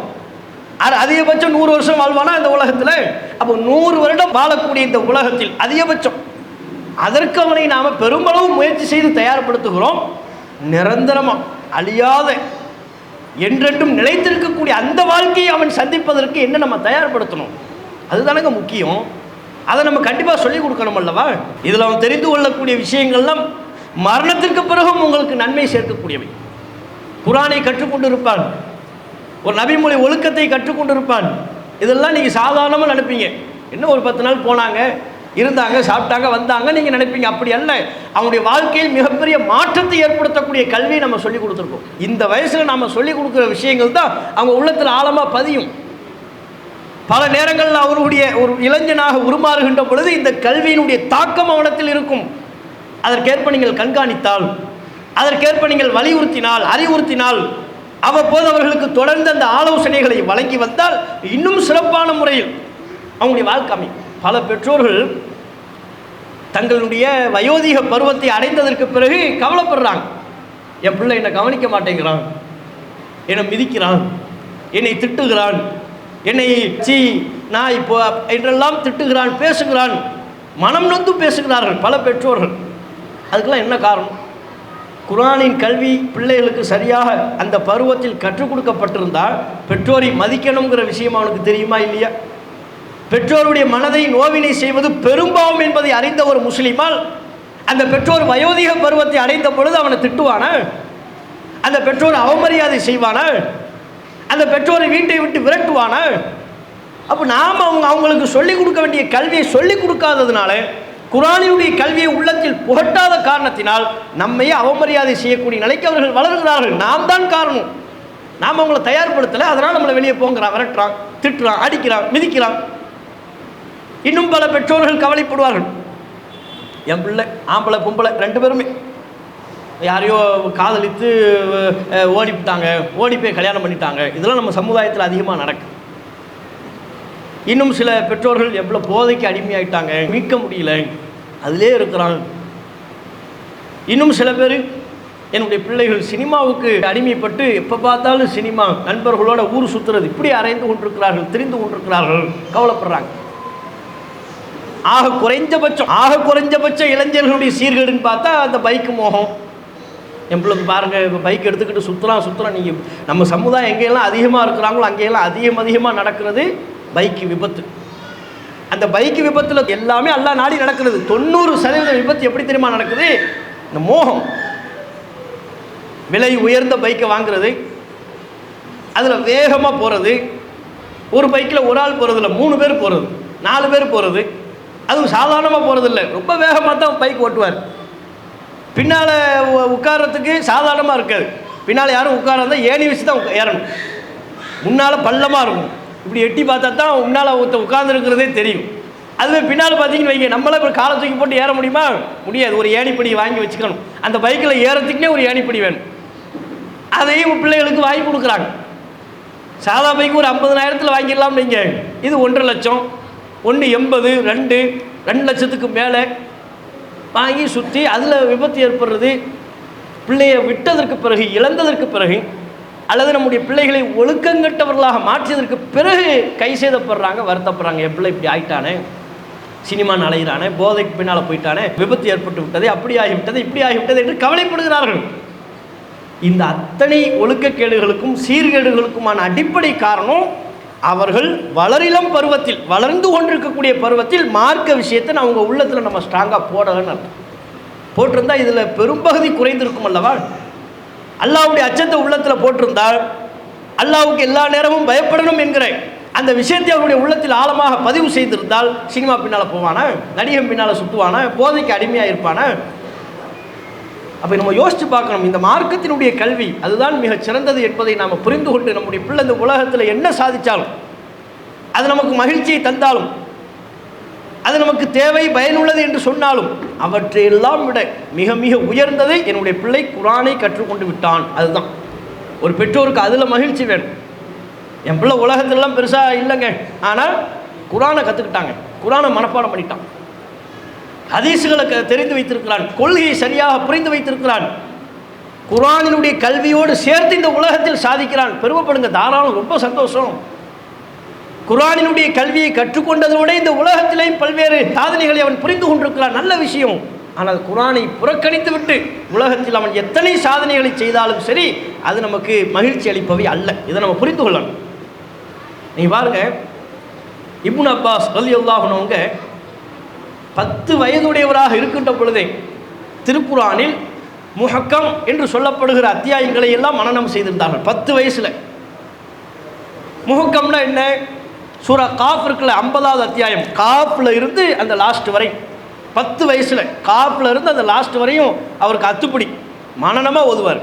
அதிகபட்சம் நூறு வருஷம் வாழ்வானா இந்த உலகத்தில்? அப்போ நூறு வருடம் வாழக்கூடிய இந்த உலகத்தில் அதிகபட்சம். அதற்கு அவனை நாம் பெருமளவு முயற்சி செய்து தயார்படுத்துகிறோம். நிரந்தரமாக அழியாத என்றென்றும் நிலைத்திருக்கக்கூடிய அந்த வாழ்க்கையை அவன் சந்திப்பதற்கு என்ன நம்ம தயார்படுத்தணும்? அதுதானங்க முக்கியம். அதை நம்ம கண்டிப்பாக சொல்லிக் கொடுக்கணும் அல்லவா? இதில் அவன் தெரிந்து கொள்ளக்கூடிய விஷயங்கள்லாம் மரணத்திற்கு பிறகும் உங்களுக்கு நன்மை சேர்க்கக்கூடியவை. குரானை கற்றுக்கொண்டு இருப்பான் ஒரு நபிமொழி ஒழுக்கத்தை கற்றுக்கொண்டு இருப்பான் இதெல்லாம் நீங்கள் சாதாரணமாக நினைப்பீங்க. என்ன ஒரு பத்து நாள் போனாங்க? இருந்தாங்க சாப்பிட்டாங்க வந்தாங்க நீங்கள் நினைப்பீங்க. அப்படி அல்ல. அவங்களுடைய வாழ்க்கையில் மிகப்பெரிய மாற்றத்தை ஏற்படுத்தக்கூடிய கல்வியை நம்ம சொல்லிக் கொடுத்துருக்கோம். இந்த வயசில் நம்ம சொல்லிக் கொடுக்குற விஷயங்கள் தான் அவங்க உள்ளத்தில் ஆழமாக பதியும். பல நேரங்களில் அவருடைய ஒரு இளைஞனாக உருமாறுகின்ற பொழுது இந்த கல்வியினுடைய தாக்கம் அவனத்தில் இருக்கும். அதற்கேற்ப நீங்கள் கண்காணித்தால் அதற்கேற்ப நீங்கள் வலியுறுத்தினால் அறிவுறுத்தினால் அவ்வப்போது அவர்களுக்கு தொடர்ந்து அந்த ஆலோசனைகளை வழங்கி வந்தால் இன்னும் சிறப்பான முறையில் அவங்களுடைய வாழ்க்கை அமையும். பல பெற்றோர்கள் தங்களுடைய வயோதிக பருவத்தை அடைந்ததற்கு பிறகு கவலைப்படுறாங்க. என் பிள்ளை என்னை கவனிக்க மாட்டேங்கிறான். என்னை மிதிக்கிறான். என்னை திட்டுகிறான். என்னை சீ நான் இப்போ என்றெல்லாம் திட்டுகிறான் பேசுகிறான். மனம் நொந்து பேசுகிறார்கள் பல பெற்றோர்கள். அதுக்கெல்லாம் என்ன காரணம்? குரானின் கல்வி பிள்ளைகளுக்கு சரியாக அந்த பருவத்தில் கற்றுக் கொடுக்கப்பட்டிருந்தால் பெற்றோரை மதிக்கணுங்கிற விஷயம் அவனுக்கு தெரியுமா இல்லையா? பெற்றோருடைய மனதை நோவினை செய்வது பெரும்பாவம் என்பதை அறிந்த ஒரு முஸ்லீமால் அந்த பெற்றோர் வயோதிக பருவத்தை அடைந்த பொழுது அவனை திட்டுவானால் அந்த பெற்றோர் அவமரியாதை செய்வானால் அந்த பெற்றோரை வீட்டை விட்டு விரட்டுவானால் அப்போ நாம் அவங்க அவங்களுக்கு சொல்லிக் கொடுக்க வேண்டிய கல்வியை சொல்லிக் கொடுக்காததுனால குரானினுடைய கல்வியை உள்ளத்தில் புகட்டாத காரணத்தினால் நம்மையே அவமரியாதை செய்யக்கூடிய நிலைக்கு அவர்கள் வளர்கிறார்கள். நாம் தான் காரணம். நாம் அவங்கள தயார்படுத்தலை அதனால் நம்மளை வெளியே போங்கிறான் விரட்டுறான் திட்டுறான் அடிக்கிறான் மிதிக்கிறான். இன்னும் பல பெற்றோர்கள் கவலைப்படுவார்கள். என் பிள்ளை ஆம்பளை பொம்பளை ரெண்டு பேருமே. யாரையோ காதலித்து ஓடிவிட்டாங்க. ஓடி போய் கல்யாணம் பண்ணிட்டாங்க. இதெல்லாம் நம்ம சமுதாயத்தில் அதிகமாக நடக்குது இன்னும் சில பெற்றோர்கள் எவ்வளோ போதைக்கு அடிமையாயிட்டாங்க. மீட்க முடியல. அதிலே இருக்கிறாங்க இன்னும் சில பேர் என்னுடைய பிள்ளைகள் சினிமாவுக்கு அடிமைப்பட்டு எப்போ பார்த்தாலும் சினிமா நண்பர்களோட ஊர் சுற்றுறது இப்படி அறைந்து கொண்டிருக்கிறார்கள் தெரிந்து கொண்டிருக்கிறார்கள். கவலைப்படுறாங்க. ஆக குறைஞ்சபட்சம் ஆக குறைஞ்சபட்சம் இளைஞர்களுடைய சீர்கேடுன்னு பார்த்தா அந்த பைக்கு மோகம். என் பாருங்கள் இப்போ பைக் எடுத்துக்கிட்டு சுற்றுலாம் சுற்றுலாம் நீங்கள் நம்ம சமுதாயம் எங்கெல்லாம் அதிகமாக இருக்கிறாங்களோ அங்கெல்லாம் அதிகம் அதிகமாக நடக்கிறது பைக்கு விபத்து. அந்த பைக்கு விபத்தில் எல்லாமே எல்லா நாடி நடக்கிறது. தொண்ணூறு சதவீத விபத்து எப்படி தெரியுமா நடக்குது? இந்த மோகம். விலை உயர்ந்த பைக்கை வாங்குறது அதில் வேகமாக போகிறது ஒரு பைக்கில் ஒரு ஆள் போகிறதுல மூணு பேர் போகிறது நாலு பேர் போகிறது அதுவும் சாதாரணமாக போகிறதில்ல ரொம்ப வேகமாக தான் பைக் ஓட்டுவார். பின்னால் உட்கார்றதுக்கு சாதாரணமாக இருக்காது. பின்னால் யாரும் உட்காராந்தா ஏணி வச்சு தான் ஏறணும். முன்னால் பள்ளமாக இருக்கும். இப்படி எட்டி பார்த்தா தான் முன்னால் ஒருத்த உட்கார்ந்துருக்கிறதே தெரியும். அதுவே பின்னால் பார்த்தீங்கன்னு வைங்க நம்மளே இப்போ காலை தூக்கி போட்டு ஏற முடியுமா? முடியாது. ஒரு ஏணிப்படி வாங்கி வச்சுக்கணும். அந்த பைக்கில் ஏறத்துக்குனே ஒரு ஏணிப்படி வேணும். அதையும் பிள்ளைகளுக்கு வாங்கி கொடுக்குறாங்க. சாதா பைக்கு ஒரு ஐம்பதனாயிரத்தில் வாங்கிடலாம் நீங்கள் இது ஒன்றரை லட்சம். ஒன்று எண்பது ரெண்டு ரெண்டு லட்சத்துக்கு மேலே வாங்கி சுற்றி அதில் விபத்து ஏற்படுறது பிள்ளையை விட்டதற்கு பிறகு இழந்ததற்கு பிறகு அல்லது நம்முடைய பிள்ளைகளை ஒழுக்கங்கட்டவர்களாக மாற்றியதற்கு பிறகு கை செய்தப்படுறாங்க வருத்தப்படுறாங்க என் பிள்ளை இப்படி ஆயிட்டானே சினிமா நலையிறானே போதைக்கு பின்னால் போயிட்டானே விபத்து ஏற்பட்டு விட்டது அப்படி ஆகிவிட்டது இப்படி ஆகிவிட்டது என்று கவலைப்படுகிறார்கள். இந்த அத்தனை ஒழுக்கக்கேடுகளுக்கும் சீர்கேடுகளுக்குமான அடிப்படை காரணம் அவர்கள் வளரிளம் பருவத்தில் வளர்ந்து கொண்டிருக்கக்கூடிய பருவத்தில் மார்க்க விஷயத்தை நான் அவங்க உள்ளத்தில் நம்ம ஸ்ட்ராங்காக போடலன்னு அர்த்தம். போட்டிருந்தா இதில் பெரும்பகுதி குறைந்திருக்கும் அல்லவா? அல்லாவுடைய அச்சத்தை உள்ளத்தில் போட்டிருந்தால் அல்லாவுக்கு எல்லா நேரமும் பயப்படணும் என்கிற அந்த விஷயத்தை அவருடைய உள்ளத்தில் ஆழமாக பதிவு செய்திருந்தால் சினிமா பின்னால் போவானா? நடிகன் பின்னால் சுற்றுவானா போதைக்கு அடிமையாக இருப்பானா அப்போ நம்ம யோசித்து பார்க்கணும். இந்த மார்க்கத்தினுடைய கல்வி அதுதான் மிக சிறந்தது என்பதை நாம் புரிந்து கொண்டு நம்முடைய பிள்ளை இந்த உலகத்தில் என்ன சாதித்தாலும் அது நமக்கு மகிழ்ச்சியை தந்தாலும் அது நமக்கு தேவை பயனுள்ளது என்று சொன்னாலும் அவற்றையெல்லாம் விட மிக மிக உயர்ந்ததை என்னுடைய பிள்ளை குரானை கற்றுக்கொண்டு விட்டான். அதுதான். ஒரு பெற்றோருக்கு அதில் மகிழ்ச்சி வேணும். என் பிள்ளை உலகத்திலலாம் பெருசாக இல்லைங்க. ஆனால் குரானை கற்றுக்கிட்டாங்க குரானை மனப்பாடம் பண்ணிட்டான். ஹதீஸுகளை தெரிந்து வைத்திருக்கிறான். கொள்கையை சரியாக புரிந்து வைத்திருக்கிறான். குரானினுடைய கல்வியோடு சேர்த்து இந்த உலகத்தில் சாதிக்கிறான். பெருமைப்படுங்க தாராளம் ரொம்ப சந்தோஷம். குரானினுடைய கல்வியை கற்றுக்கொண்டதோடு இந்த உலகத்திலேயும் பல்வேறு சாதனைகளை அவன் புரிந்து கொண்டிருக்கிறான். நல்ல விஷயம். ஆனால் குரானை புறக்கணித்து விட்டு உலகத்தில் அவன் எத்தனை சாதனைகளை செய்தாலும் சரி அது நமக்கு மகிழ்ச்சி அளிப்பவை அல்ல. இதை நம்ம புரிந்து கொள்ளணும். நீ பாருங்க இப்னு அப்பாஸ் அலி அல்லாஹனவங்க பத்து வயதுடையவராக இருக்கின்ற பொழுதே திருக்குறானில் முஹக்கம் என்று சொல்லப்படுகிற அத்தியாயங்களை எல்லாம் மனநம் செய்திருந்தார்கள். பத்து வயசில். முஹக்கம்னா என்ன? சூரா காஃப் இருக்குல்ல ஐம்பதாவது அத்தியாயம். காஃப்ல இருந்து அந்த லாஸ்ட் வரை. பத்து வயசில். காஃப்ல இருந்து அந்த லாஸ்ட் வரையும் அவருக்கு அத்துப்படி. மனநமாக ஓதுவார்.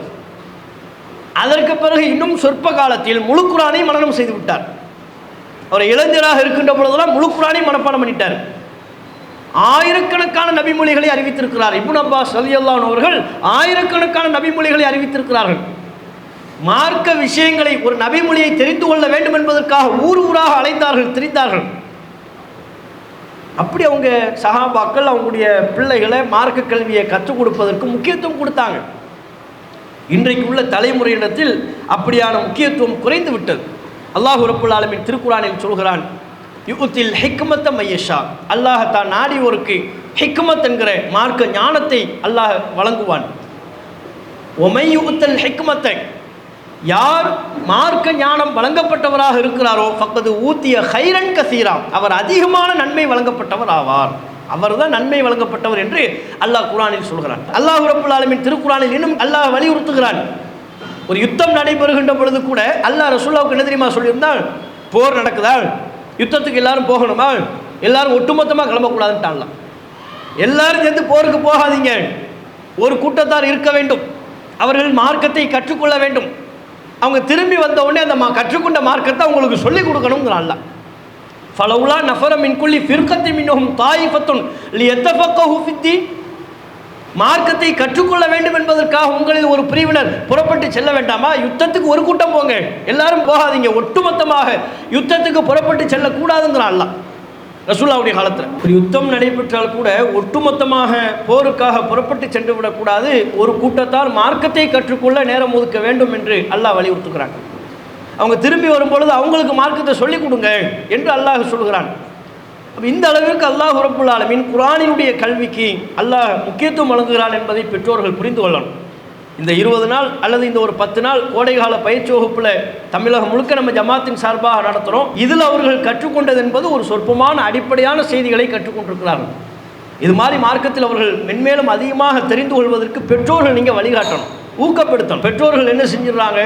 அதற்கு பிறகு இன்னும் சொற்ப காலத்தில் முழு மனநம் செய்து விட்டார். அவர் இளைஞராக இருக்கின்ற பொழுதெல்லாம் முழு மனப்பாடம் பண்ணிட்டார். ஆயிரக்கணக்கான நபிமொழிகளை அறிவித்திருக்கிறார். இபுன் அப்பாஸ் ரலியல்லாஹு அவர்கள் ஆயிரக்கணக்கான நபிமொழிகளை அறிவித்திருக்கிறார்கள். மார்க்க விஷயங்களை ஒரு நபிமொழியை தெரிந்து கொள்ள வேண்டும் என்பதற்காக ஊர் ஊராக அழைத்தார்கள் திரிந்தார்கள். அப்படி அவங்க சகாபாக்கள் அவங்களுடைய பிள்ளைகளை மார்க்க கல்வியை கற்றுக் கொடுப்பதற்கு முக்கியத்துவம் கொடுத்தாங்க. இன்றைக்கு உள்ள தலைமுறையிடத்தில் அப்படியான முக்கியத்துவம் குறைந்து விட்டது. அல்லாஹ் ரப்புல் ஆலமின் திருக்குறானில் சொல்கிறான் யுகத்தில் ஹிக்மத்த மையஷா. அல்லாஹ் தான் நாடியோருக்கு ஹிக்மத் என்கிற மார்க்க ஞானத்தை அல்லாஹ் வழங்குவான். ஒமையுத்தல் ஹிக்மத்தை. யார் மார்க்க ஞானம் வழங்கப்பட்டவராக இருக்கிறாரோ பக்கத்து ஊத்திய ஹைரன் கசீராம் அவர் அதிகமான நன்மை வழங்கப்பட்டவர் ஆவார் அவர்தான் நன்மை வழங்கப்பட்டவர் என்று அல்லாஹ் குரானில் சொல்கிறான். அல்லாஹ் ரப்புல் ஆலமின் திருக்குறானில் இன்னும் அல்லாஹ் வலியுறுத்துகிறான். ஒரு யுத்தம் நடைபெறுகின்ற பொழுது கூட அல்லாஹ் ரசூல்லாவுக்கு என்ன தெரியுமா சொல்லியிருந்தால் போர் நடக்குதால் யுத்தத்துக்கு எல்லாரும் போகணுமா? எல்லாரும் ஒட்டுமொத்தமாக கிளம்பக்கூடாதுன்ட்டான்லாம் எல்லாரும் சேர்ந்து போருக்கு போகாதீங்க. ஒரு கூட்டத்தார் இருக்க வேண்டும். அவர்கள் மார்க்கத்தை கற்றுக்கொள்ள வேண்டும். அவங்க திரும்பி வந்த உடனே அந்த மா கற்றுக்கொண்ட மார்க்கத்தை அவங்களுக்கு சொல்லிக் கொடுக்கணுங்கிறான்ல ஃபலவுலா நஃபரம் மின்குள்ளி ஃபிர்கத்தி மின்னும் தாயிஃபத்துன் லி பக்கம் ஃபித்தி மார்க்கத்தை கற்றுக்கொள்ள வேண்டும் என்பதற்காக உங்களில் ஒரு பிரிவினர் புறப்பட்டு செல்ல வேண்டாமா? யுத்தத்துக்கு ஒரு கூட்டம் போங்க. எல்லாரும் போகாதீங்க. ஒட்டுமொத்தமாக யுத்தத்துக்கு புறப்பட்டு செல்லக்கூடாதுங்கிறான் அல்லாஹ் ரசூல்லாவுடைய காலத்தில். ஒரு யுத்தம் நடைபெற்றால் கூட ஒட்டுமொத்தமாக போருக்காக புறப்பட்டு சென்று விடக்கூடாது. ஒரு கூட்டத்தார் மார்க்கத்தை கற்றுக்கொள்ள நேரம் ஒதுக்க வேண்டும் என்று அல்லாஹ் வலியுறுத்துகிறாங்க அவங்க திரும்பி வரும்பொழுது அவங்களுக்கு மார்க்கத்தை சொல்லிக் கொடுங்க என்று அல்லாஹ் சொல்கிறான். அப்போ இந்த அளவிற்கு அல்லாஹ் ரப்புல் ஆலமீன் குரானினுடைய கல்விக்கு அல்லாஹ் முக்கியத்துவம் வழங்குகிறான் என்பதை பெற்றோர்கள் புரிந்து கொள்ளணும். இந்த இருபது நாள் அல்லது இந்த ஒரு பத்து நாள் கோடைகால பயிற்சி வகுப்பில் தமிழகம் முழுக்க நம்ம ஜமாத்தின் சார்பாக நடத்துகிறோம் இதில் அவர்கள் கற்றுக்கொண்டது என்பது ஒரு சொற்பமான அடிப்படையான செய்திகளை கற்றுக்கொண்டிருக்கிறார்கள் இது மாதிரி மார்க்கத்தில் அவர்கள் மென்மேலும் அதிகமாக தெரிந்து கொள்வதற்கு பெற்றோர்கள் நீங்கள் வழிகாட்டணும். ஊக்கப்படுத்தணும். பெற்றோர்கள் என்ன செஞ்சிடுறாங்க?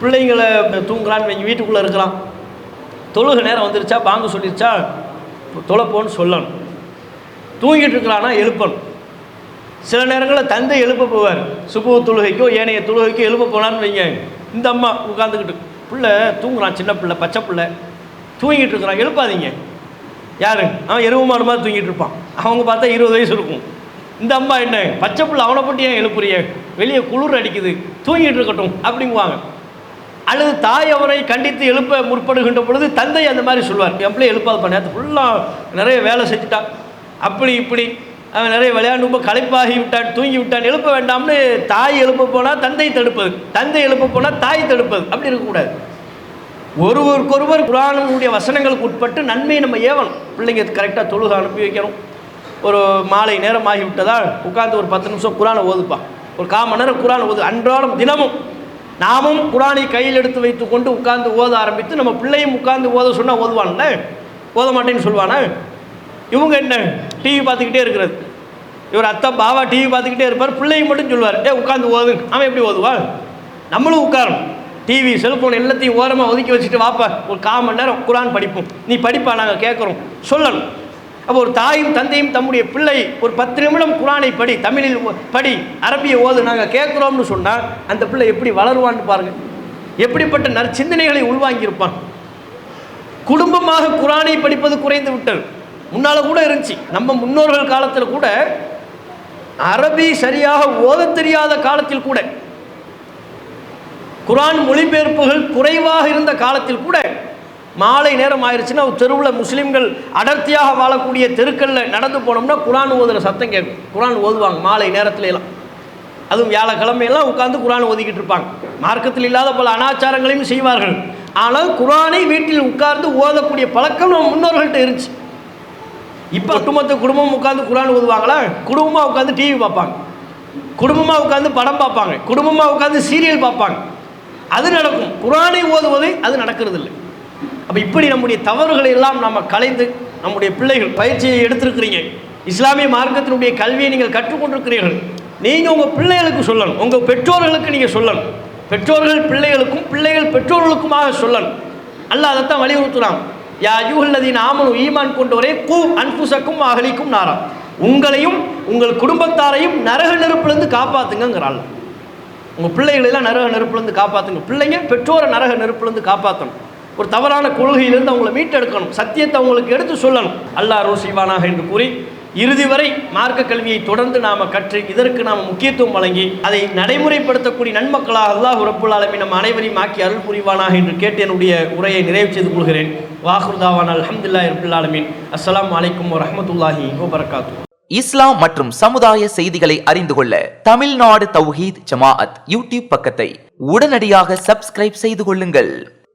பிள்ளைங்களை தூங்குறான்னு வீட்டுக்குள்ளே இருக்கிறான் தொழுக நேரம் வந்துருச்சா? பாங்கு சொல்லிருச்சா? தொலைப்போன்னு சொல்லணும். தூங்கிட்டு இருக்கிறானா எழுப்பணும். சில நேரங்களில் தந்தை எழுப்ப போவார். சுபு தொழுகைக்கோ ஏனைய தொழுகைக்கோ எழுப்ப போனான்னு வைங்க. இந்த அம்மா உட்காந்துக்கிட்டு பிள்ளை தூங்குறான் சின்ன பிள்ளை பச்சை பிள்ளை. தூங்கிட்டு இருக்கிறான். எழுப்பாதீங்க. யாரு? அவன் எருவு மாடு மாதிரி தூங்கிட்டு இருப்பான். அவங்க பார்த்தா இருபது வயசு இருக்கும். இந்த அம்மா என்ன? பச்சை பிள்ளை அவனை பற்றி ஏன் எழுப்புறிய வெளியே குளிர் அடிக்குது. தூங்கிட்டு இருக்கட்டும் அப்படிங்குவாங்க. அல்லது தாய் அவரை கண்டித்து எழுப்ப முற்படுகின்ற பொழுது தந்தை அந்த மாதிரி சொல்வார். என் பிள்ளை பண்ண. நேற்று ஃபுல்லாக நிறைய வேலை செஞ்சுட்டான். அப்படி இப்படி அவன் நிறைய விளையாண்டு ரொம்ப களைப்பாகி விட்டான் தூங்கி விட்டான். எழுப்ப வேண்டாம்னு தாய் எழுப்ப போனால் தந்தை தடுப்பது. தந்தை எழுப்ப போனால் தாய் தடுப்பது. அப்படி இருக்கக்கூடாது. ஒருவருக்கொருவர் குரானுடைய வசனங்களுக்கு உட்பட்டு நன்மையை நம்ம ஏவணும். பிள்ளைங்க கரெக்டாக தொழுக அனுப்பி வைக்கணும். ஒரு மாலை நேரம் ஆகிவிட்டதால் உட்காந்து ஒரு பத்து நிமிஷம் குரானை ஓதுப்பா. ஒரு கால் மணி நேரம் குரான் ஓது. அன்றாடம் தினமும் நாமும் குரானை கையில் எடுத்து வைத்து கொண்டு உட்கார்ந்து ஓத ஆரம்பித்து நம்ம பிள்ளையும் உட்கார்ந்து ஓத சொன்னால் ஓதுவான்ல? ஓத மாட்டேன்னு சொல்லுவானா? இவங்க என்ன? டிவி பார்த்துக்கிட்டே இருக்கிறது. இவர் அத்தா பாவா டிவி பார்த்துக்கிட்டே இருப்பார் பிள்ளையும் மட்டும் சொல்லுவார் ஏ உட்காந்து ஓது. அவன் எப்படி ஓதுவாள் நம்மளும் உட்காரணும். டிவி செல்ஃபோன் எல்லாத்தையும் ஓரமாக ஒதுக்கி வச்சுட்டு வாப்பா ஒரு கால் மணி நேரம் குரான் படிப்போம். நீ படிப்பா நாங்கள் கேட்குறோம் சொல்லணும். அப்போ ஒரு தாயும் தந்தையும் தம்முடைய பிள்ளை ஒரு பத்து நிமிடம் குரானை படி தமிழில் படி அரபியை ஓது நாங்கள் கேட்குறோம்னு சொன்னால் அந்த பிள்ளை எப்படி வளருவான்னு பாருங்கள் எப்படிப்பட்ட நற்சிந்தனைகளை உள்வாங்கியிருப்பான். குடும்பமாக குரானை படிப்பது குறைந்து விட்டது. முன்னால் கூட இருந்துச்சு. நம்ம முன்னோர்கள் காலத்தில் கூட அரபி சரியாக ஓதத் தெரியாத காலத்தில் கூட குரான் மொழிபெயர்ப்புகள் குறைவாக இருந்த காலத்தில் கூட மாலை நேரம் ஆயிடுச்சுன்னா தெருவில் முஸ்லீம்கள் அடர்த்தியாக வாழக்கூடிய தெருக்களில் நடந்து போனோம்னா குரான் ஓதுகிற சத்தம் கேட்கும். குரான் ஓதுவாங்க மாலை நேரத்துலலாம் அதுவும் வியாழக்கிழமையெல்லாம் உட்காந்து குரான் ஓதிக்கிட்டு இருப்பாங்க. மார்க்கத்தில் இல்லாத பல அனாச்சாரங்களையும் செய்வார்கள். ஆனால் குரானை வீட்டில் உட்கார்ந்து ஓதக்கூடிய பழக்கம் நம்ம முன்னோர்கள்ட்ட இருந்துச்சு. இப்போ ஒட்டுமொத்த குடும்பம் உட்காந்து குரான் ஓதுவாங்களா? குடும்பமாக உட்காந்து டிவி பார்ப்பாங்க. குடும்பமாக உட்காந்து படம் பார்ப்பாங்க. குடும்பமாக உட்காந்து சீரியல் பார்ப்பாங்க. அது நடக்கும். குரானை ஓதுவது அது நடக்கிறது இல்லை அப்போ இப்படி நம்முடைய தவறுகளை எல்லாம் நம்ம கலைந்து நம்முடைய பிள்ளைகள் பயிற்சியை எடுத்திருக்கிறீங்க. இஸ்லாமிய மார்க்கத்தினுடைய கல்வியை நீங்கள் கற்றுக்கொண்டிருக்கிறீர்கள். நீங்கள் உங்கள் பிள்ளைகளுக்கு சொல்லணும். உங்கள் பெற்றோர்களுக்கு நீங்கள் சொல்லணும். பெற்றோர்கள் பிள்ளைகளுக்கும் பிள்ளைகள் பெற்றோர்களுக்குமாக சொல்லணும். அல்ல அதைத்தான் வலியுறுத்துறான். யா யூஹல்லதீன் ஆமனு ஈமான் கொண்டவரே கூ அன்புசக்கும் அகலிக்கும் நாரா. உங்களையும் உங்கள் குடும்பத்தாரையும் நரக நெருப்புலேருந்து காப்பாற்றுங்கிறாள் உங்கள் பிள்ளைகளெல்லாம் நரக நெருப்புலேருந்து காப்பாற்றுங்க பிள்ளைங்க பெற்றோரை நரக நெருப்புலேருந்து காப்பாற்றணும் ஒரு தவறான கொள்கையிலிருந்து அவங்கள மீட்டெடுக்கணும் சத்தியத்தை அவங்களுக்கு எடுத்து சொல்லணும். அல்லாஹ் ரோசிவானாக என்று கூறி இறுதி வரை மார்க்க கல்வியை தொடர்ந்து நாம் கற்று இதற்கு நாம் முக்கியத்துவம் வழங்கி அதை நடைமுறைப்படுத்தக்கூடிய நன்மக்களாக அல்லாஹ் ரப்புல் நம் அனைவரையும் ஆக்கி அருள் புரிவானாக என்று கேட்டு என்னுடைய உரையை நிறைவு செய்து கொள்கிறேன். வாகுர்தாவான் அலமதுல்லா ரப்புல் அஸ்லாம் வலைக்கம் வரமத்துல்லாஹி வரஹ்மத்துல்லாஹி வபரகாத்து இஸ்லாம் மற்றும் சமுதாய செய்திகளை அறிந்து கொள்ள தமிழ்நாடு தௌஹீத் ஜமாஅத் யூடியூப் பக்கத்தை உடனடியாக சப்ஸ்கிரைப் செய்து கொள்ளுங்கள்.